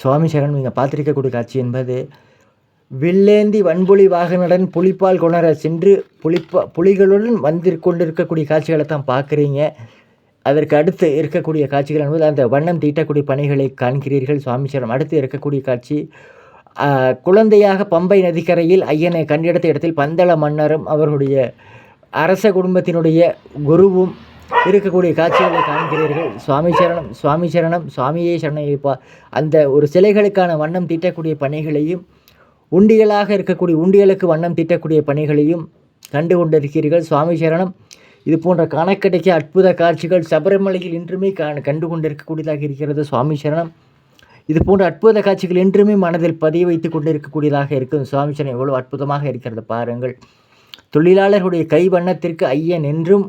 சுவாமி சரண் நீங்கள் பார்த்துருக்கக்கூடிய காட்சி என்பது வில்லேந்தி வன்புலி வாகனுடன் புலிப்பால் கொணர சென்று புலிப்பா புலிகளுடன் வந்து கொண்டிருக்கக்கூடிய காட்சிகளை தான் பார்க்குறீங்க. அதற்கு அடுத்து இருக்கக்கூடிய காட்சிகள் என்பது அந்த வண்ணம் தீட்டக்கூடிய பணிகளை காண்கிறீர்கள். சுவாமி சரணம் அடுத்து இருக்கக்கூடிய காட்சி குழந்தையாக பம்பை நதிக்கரையில் ஐயனை கண்டெடுத்த இடத்தில் பந்தள மன்னரும் அவர்களுடைய அரச குடும்பத்தினுடைய குருவும் இருக்கக்கூடிய காட்சிகளை காண்கிறீர்கள். சுவாமி சரணம் சுவாமி சரணம் சுவாமியே சரணம் இருப்பா. அந்த ஒரு சிலைகளுக்கான வண்ணம் தீட்டக்கூடிய பணிகளையும் உண்டியலாக இருக்கக்கூடிய உண்டியலுக்கு வண்ணம் தீட்டக்கூடிய பணிகளையும் கண்டு கொண்டிருக்கிறீர்கள் சுவாமி சரணம் இது போன்ற காணக்கடைக்க அற்புத காட்சிகள் சபரிமலையில் இன்றுமே காண கண்டு கொண்டிருக்கக்கூடியதாக இருக்கிறது. சுவாமி சரணம் இது போன்ற அற்புத காட்சிகள் இன்றுமே மனதில் பதிய வைத்து கொண்டிருக்கக்கூடியதாக இருக்கும். சுவாமி சரணம் எவ்வளோ அற்புதமாக இருக்கிறது பாருங்கள். தொழிலாளர்களுடைய கை வண்ணத்திற்கு ஐயன் என்றும்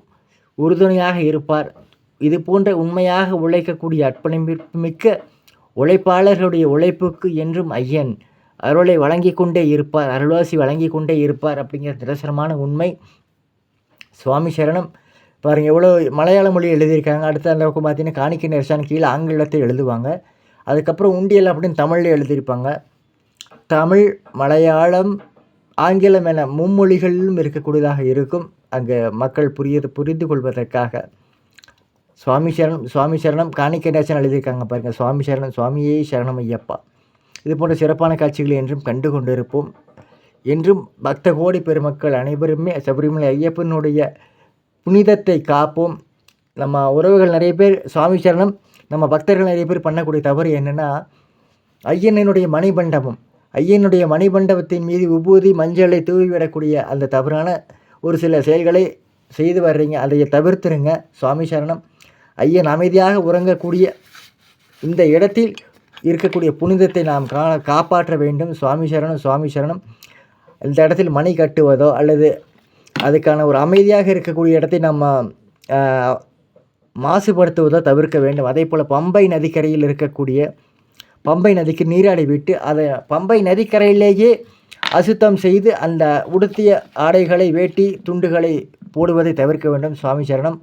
உறுதுணையாக இருப்பார். இது போன்ற உண்மையாக உழைக்கக்கூடிய அர்ப்பணிப்பு மிக்க உழைப்பாளர்களுடைய உழைப்புக்கு என்றும் ஐயன் அருளை வழங்கி கொண்டே இருப்பார் அருள்வாசி வழங்கி கொண்டே இருப்பார் அப்படிங்கிற நிரசனமான உண்மை. சுவாமி சரணம். பாருங்கள் எவ்வளோ மலையாள மொழி எழுதியிருக்காங்க. அடுத்த அந்த பக்கம் பார்த்தீங்கன்னா காணிக்கை நெரிசான் கீழே ஆங்கிலத்தில் எழுதுவாங்க. அதுக்கப்புறம் உண்டியல் அப்படின்னு தமிழில் எழுதியிருப்பாங்க. தமிழ் மலையாளம் ஆங்கிலம் என மும்மொழிகளிலும் இருக்கக்கூடியதாக இருக்கும். அங்கே மக்கள் புரிய புரிந்து கொள்வதற்காக. சுவாமி சரணம் சுவாமி சரணம் காணிக்கை எழுதியிருக்காங்க பாருங்கள் சுவாமி சரணம் சுவாமியே சரணம் ஐயப்பா. இது போன்ற சிறப்பான காட்சிகளை என்றும் கண்டு கொண்டிருப்போம். என்றும் பக்த கோடி பெருமக்கள் அனைவருமே சபரிமலை ஐயப்பனுடைய புனிதத்தை காப்போம். நம்ம உறவுகள் நிறைய பேர் சுவாமி சரணம் நம்ம பக்தர்கள் நிறைய பேர் பண்ணக்கூடிய தவறு என்னென்னா ஐயனனுடைய மணிமண்டபம் ஐயனுடைய மணிமண்டபத்தின் மீது உபூதி மஞ்சளை தூவி விடக்கூடிய அந்த தவறான ஒரு சில செயல்களை செய்து வர்றீங்க அதையை தவிர்த்துருங்க. சுவாமி சரணம். ஐயன் அமைதியாக உறங்கக்கூடிய இந்த இடத்தில் இருக்கக்கூடிய புனிதத்தை நாம் கா காப்பாற்ற வேண்டும். சுவாமி சரணம் சுவாமி சரணம். இந்த இடத்தில் மணி கட்டுவதோ அல்லது அதுக்கான ஒரு அமைதியாக இருக்கக்கூடிய இடத்தை நம்ம மாசுபடுத்துவதோ தவிர்க்க வேண்டும். அதே போல் பம்பை நதிக்கரையில் இருக்கக்கூடிய பம்பை நதிக்கு நீராடி விட்டு அதை பம்பை நதிக்கரையிலேயே அசுத்தம் செய்து அந்த உடுத்திய ஆடைகளை வேட்டி துண்டுகளை போடுவதை தவிர்க்க வேண்டும். சுவாமி சரணம்.